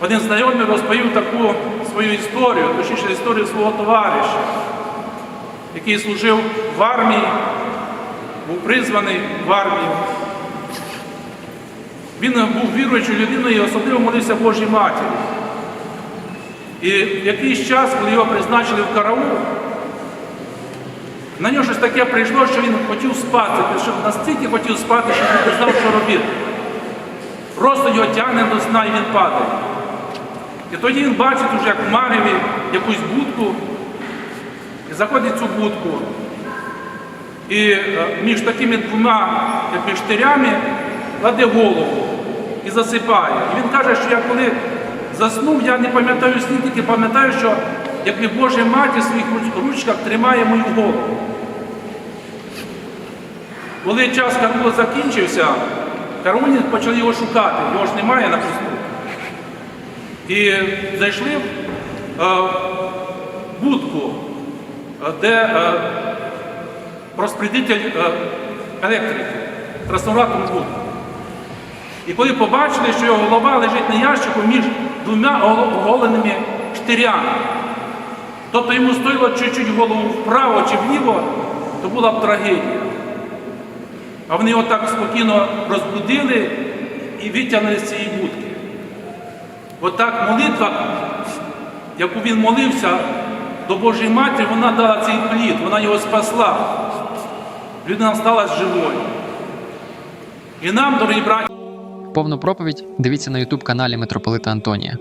Один знайомий розповів таку свою історію, точніше історію свого товариша, який служив в армії, був призваний в армію. Він був віруючою людиною і особливо молився Божій Матері. І в якийсь час, коли його призначили в караул, на нього щось таке прийшло, що він хотів спати, що настільки хотів спати, що він не знав, що робити. Просто його тягне до сна і він падає. І тоді він бачить уже як в Мареві якусь будку, і заходить в цю будку. І е, між такими двома якби, штирями кладе голову і засипає. І він каже, що я коли заснув, я не пам'ятаю сні, тільки пам'ятаю, що якби Божа мати в своїх ручках тримає мою голову. Коли час караула закінчився, караульні почали його шукати, його ж немає на. І зайшли в е, будку, е, де е, розпредитель е, електрики, трансформаторну будку. І коли побачили, що його голова лежить на ящику між двома оголеними штирями, тобто йому стоїло чуть-чуть голову вправо чи вліво, то була б трагедія. А вони його так спокійно розбудили і витягнули з цієї будки. Отак молитва, яку він молився до Божої Матері, вона дала цей плід, вона його спасла. Людина стала живою. І нам, дорогі браті, Повну проповідь дивіться на ютуб каналі Митрополита Антонія.